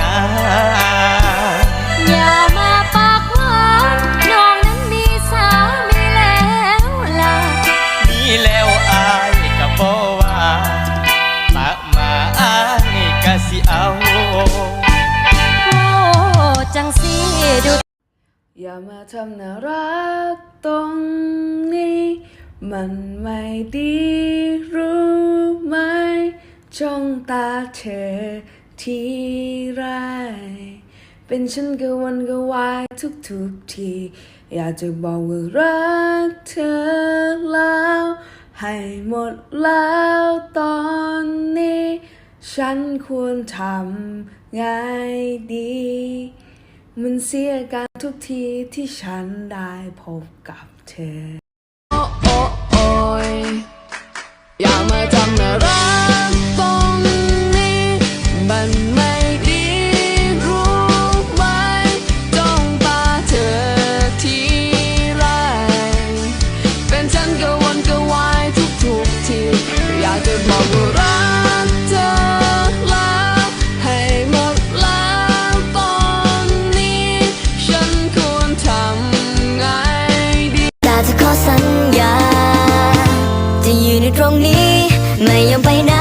นา อย่ามาปากหวานน้องนั้นมีสาวมีแล้วล่ะ มีแล้วอายก็บ่ว่าปากมาอายก็สิเอา โอ้จังสีดู อย่ามาทำน่ารักตรงนี้ มันไม่ดีรู้ไหมจ้องตาเธอ ทีไร เป็นฉันก็วันก็วายทุกทุกที อยากจะบอกว่ารักเธอแล้ว ให้หมดแล้วตอนนี้ ฉันควรทำไงดี มันเสียการทุกทีที่ฉันได้พบกับเธอ บอกว่ารักเธอแล้วให้หมดแล้วตอนนี้ ฉันควรทำไงดีแต่จะขอสัญญา จะยืนอยู่ตรงนี้ ไม่ยอมไปไหน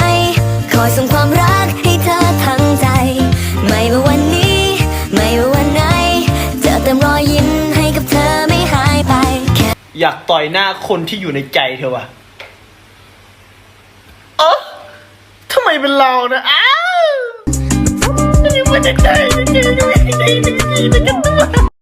คอยส่งความรักให้เธอทั้งใจ ไม่ว่าวันนี้ ไม่ว่าวันไหน จะเติมรอยยิ้มให้กับเธอไม่หายไป อยากต่อยหน้าคนที่อยู่ในใจเธอวะเออทำ ไม่เป็นเรานะอ้าวไม่ได้ใจไม่ได้ใจไม่ได้ใจไม่ได้ใจ